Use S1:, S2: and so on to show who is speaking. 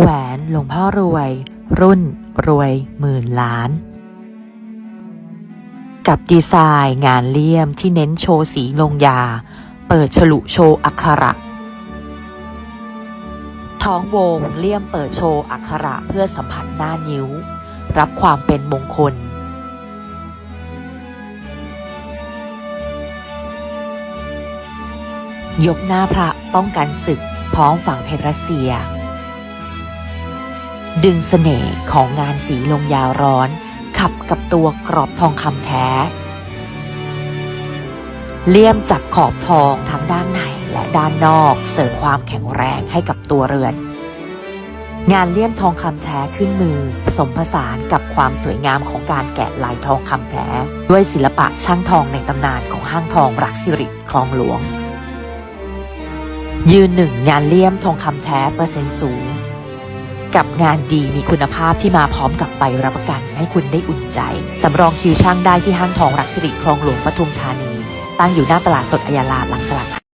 S1: แหวนหลวงพ่อรวย รุ่น รวยหมื่นล้าน กับดีไซน์งานเลี่ยมที่เน้นโชว์สีลงยา เปิดฉลุโชว์อักขระ ท้องวงเลี่ยมเปิดโชว์อักขระเพื่อสัมผัสหน้านิ้ว รับความเป็นมงคลยกหน้าพระป้องกันศึก พร้อมฝั่งเพชรรัสเซีย ดึงเสน่ห์ของงานสีลงยาวร้อน ขับกับตัวกรอบทองคำแท้ เลี่ยมจับขอบทองทั้งด้านในและด้านนอกเสริมความแข็งแรงให้กับตัวเรือน งานเลี่ยมทองคำแท้ขึ้นมือ ผสมผสานกับความสวยงามของการแกะลายทองคำแท้ ด้วยศิลปะช่างทองในตำนานของห้างทองรักสิริคลองหลวง ยืนหนึ่งงานเลี่ยมทองคำแท้เปอร์เซ็นต์สูง กับงานดีมีคุณภาพที่มาพร้อมกับใบรับประกัน ให้คุณได้อุ่นใจ สำรองคิวช่างได้ที่ห้างทองรักสิริคลองหลวงปทุมธานี ตั้งอยู่หน้าตลาดสดอัยาลาหลังตลาด